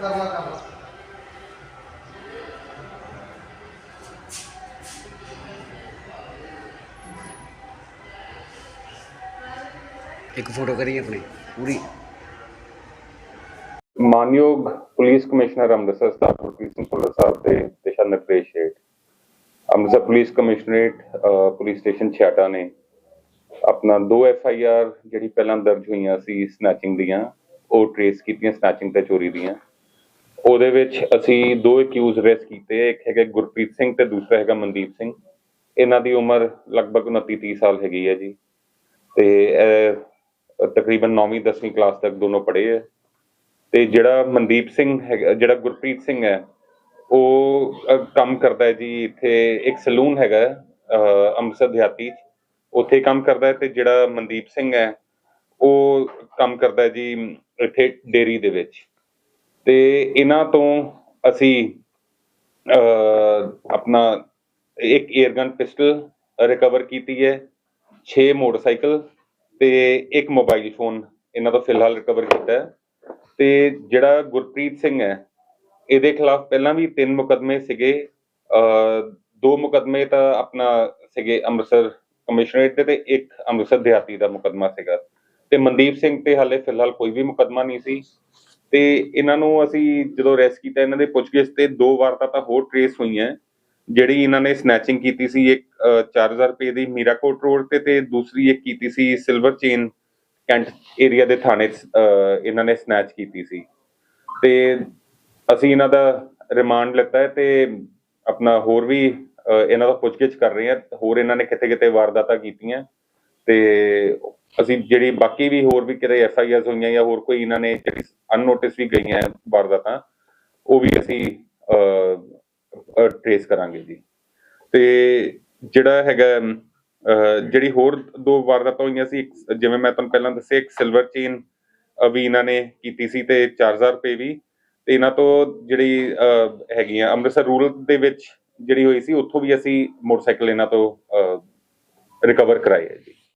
ਕਰਨਾ ਕੰਮ ਇੱਕ ਫੋਟੋ ਕਰੀ ਆਪਣੀ, ਪੂਰੀ। ਮਾਨਯੋਗ ਪੁਲਿਸ ਕਮਿਸ਼ਨਰ ਅੰਮ੍ਰਿਤਸਰ ਸਰਦਾਰ ਗੁਰਪ੍ਰੀਤ ਸਿੰਘ ਭੁੱਲਰ ਸਾਹਿਬ ਦੇ ਦਿਸ਼ਾ ਨਿਰਦੇਸ਼ ਹੇਠ, Amritsar police commissionerate police station Chheharta ਨੇ ਆਪਣਾ ਦੋ ਐਫ ਆਈ ਆਰ ਜਿਹੜੀ ਪਹਿਲਾਂ ਦਰਜ ਹੋਈਆਂ ਸੀ ਸਨੈਚਿੰਗ ਦੀਆਂ, ਉਹ ਟਰੇਸ ਕੀਤੀਆਂ ਸਨੈਚਿੰਗ ਤੇ ਚੋਰੀ ਦੀਆਂ। ਉਹਦੇ ਵਿੱਚ ਅਸੀਂ ਦੋ ਅਕਿਊਜ਼ ਅਰੈਸਟ ਕੀਤੇ ਇੱਕ ਹੈਗਾ ਗੁਰਪ੍ਰੀਤ ਸਿੰਘ ਤੇ ਦੂਸਰਾ ਹੈਗਾ ਮਨਦੀਪ ਸਿੰਘ। ਇਹਨਾਂ ਦੀ ਉਮਰ ਲਗਭਗ 29 30 ਸਾਲ ਹੈਗੀ ਹੈ ਜੀ। ਤੇ ਤਕਰੀਬਨ 9ਵੀਂ 10ਵੀਂ ਕਲਾਸ ਤੱਕ ਦੋਨੋਂ ਪੜ੍ਹੇ ਹੈ ਤੇ ਜਿਹੜਾ ਮਨਦੀਪ ਸਿੰਘ ਹੈਗਾ, ਜਿਹੜਾ ਗੁਰਪ੍ਰੀਤ ਸਿੰਘ ਹੈ, ਉਹ ਕੰਮ ਕਰਦਾ ਹੈ ਜੀ ਇੱਥੇ, ਇੱਕ ਸਲੂਨ ਹੈਗਾ ਅੰਮ੍ਰਿਤਸਰ ਦਿਹਾਤੀ 'ਚ। ਉੱਥੇ ਕੰਮ ਕਰਦਾ ਹੈ ਤੇ ਜਿਹੜਾ ਮਨਦੀਪ ਸਿੰਘ ਹੈ, ਉਹ ਕੰਮ ਕਰਦਾ ਹੈ ਜੀ ਇੱਥੇ ਡੇਰੀ ਦੇ ਵਿੱਚ। ਤੇ ਇਹਨਾਂ ਤੋਂ ਅਸੀਂ ਅਹ, ਆਪਣਾ ਇੱਕ 에ਅਰਗਨ ਪਿਸਟਲ ਰਿਕਵਰ ਕੀਤੀ ਹੈ 6 ਮੋਟਰਸਾਈਕਲ ਤੇ ਇੱਕ ਮੋਬਾਈਲ ਫੋਨ ਇਹਨਾਂ ਤੋਂ ਫਿਲਹਾਲ ਰਿਕਵਰ ਕੀਤਾ ਹੈ। ਤੇ ਜਿਹੜਾ ਗੁਰਪ੍ਰੀਤ ਸਿੰਘ ਹੈ ਇਹਦੇ ਖਿਲਾਫ ਪਹਿਲਾਂ ਵੀ ਤਿੰਨ ਮੁਕਦਮੇ ਸੀਗੇ ਅਹ ਦੋ ਮੁਕਦਮੇ ਤਾਂ ਆਪਣਾ ਸੀਗੇ ਅੰਮ੍ਰਿਤਸਰ ਕਮਿਸ਼ਨਰੇਟ ਦੇ ਤੇ ਇੱਕ ਅੰਮ੍ਰਿਤਸਰ ਦਿਹਾਤੀ ਦਾ ਮੁਕਦਮਾ ਸੀਗਾ। ਤੇ ਮਨਦੀਪ ਸਿੰਘ ਤੇ ਹਾਲੇ ਫਿਲਹਾਲ ਕੋਈ ਵੀ ਮੁਕਦਮਾ ਨਹੀਂ ਸੀ। ਤੇ ਇਹਨਾਂ ਨੂੰ ਅਸੀਂ ਜਦੋਂ ਅਰੈਸਟ ਕੀਤਾ ਇਹਨਾਂ ਦੇ ਪੁੱਛਗਿੱਛ ਤੇ ਦੋ ਵਾਰਦਾਤਾਂ ਹੋਰ ਟਰੇਸ ਹੋਈਆਂ ਜਿਹੜੀ ਇਹਨਾਂ ਨੇ ਸਨੈਚਿੰਗ ਕੀਤੀ ਸੀ ਇੱਕ ਅਹ, 4000 ਰੁਪਏ ਦੀ ਮੀਰਾਕੋਟ ਰੋਡ ਤੇ ਤੇ ਦੂਸਰੀ ਇੱਕ ਕੀਤੀ ਸੀ ਸਿਲਵਰ ਚੇਨ ਕੈਂਟ ਏਰੀਆ ਦੇ ਥਾਣੇ ਇਹਨਾਂ ਨੇ ਸਨੈਚ ਕੀਤੀ ਸੀ। ਤੇ ਅਸੀਂ ਇਹਨਾਂ ਦਾ ਰਿਮਾਂਡ ਲਿੱਤਾ ਹੈ ਤੇ ਆਪਣਾ ਹੋਰ ਵੀ ਇਹਨਾਂ ਦਾ ਪੁੱਛਗਿੱਛ ਕਰ ਰਹੇ ਹਾਂ। ਹੋਰ ਇਹਨਾਂ ਨੇ ਕਿਤੇ ਕਿਤੇ ਵਾਰਦਾਤਾਂ ਕੀਤੀਆਂ। ਤੇ ਅਸੀਂ ਜਿਹੜੀ ਬਾਕੀ ਵੀ ਹੋਰ ਵੀ ਕਿਤੇ ਐਫ ਆਈ ਆਰਸ ਹੋਈਆਂ ਜਾਂ ਹੋਰ ਕੋਈ ਇਹਨਾਂ ਨੇ ਜਿਹੜੀ ਅਨਨੋਟਿਸ ਵੀ ਗਈਆਂ ਵਾਰਦਾਤਾਂ ਉਹ ਵੀ ਅਸੀਂ ਟ੍ਰੇਸ ਕਰਾਂਗੇ ਜੀ। ਤੇ ਜਿਹੜਾ ਹੈਗਾ ਜਿਹੜੀ ਹੋਰ ਦੋ ਵਾਰਦਾਤਾਂ ਹੋਈਆਂ ਸੀ ਇੱਕ ਜਿਵੇਂ ਮੈਂ ਤੁਹਾਨੂੰ ਪਹਿਲਾਂ ਦੱਸਿਆ ਇੱਕ ਸਿਲਵਰ ਚੇਨ ਵੀ ਇਹਨਾਂ ਨੇ ਕੀਤੀ ਸੀ ਤੇ 4000 ਰੁਪਏ ਵੀ। ਤੇ ਇਹਨਾਂ ਤੋਂ ਜਿਹੜੀ ਅਹ, ਹੈਗੀਆਂ ਅੰਮ੍ਰਿਤਸਰ ਰੂਰਲ ਦੇ ਵਿੱਚ ਜਿਹੜੀ ਹੋਈ ਸੀ ਉੱਥੋਂ ਵੀ ਅਸੀਂ ਮੋਟਰਸਾਈਕਲ ਇਹਨਾਂ ਤੋਂ ਰਿਕਵਰ ਕਰਾਏ ਹੈ ਜੀ।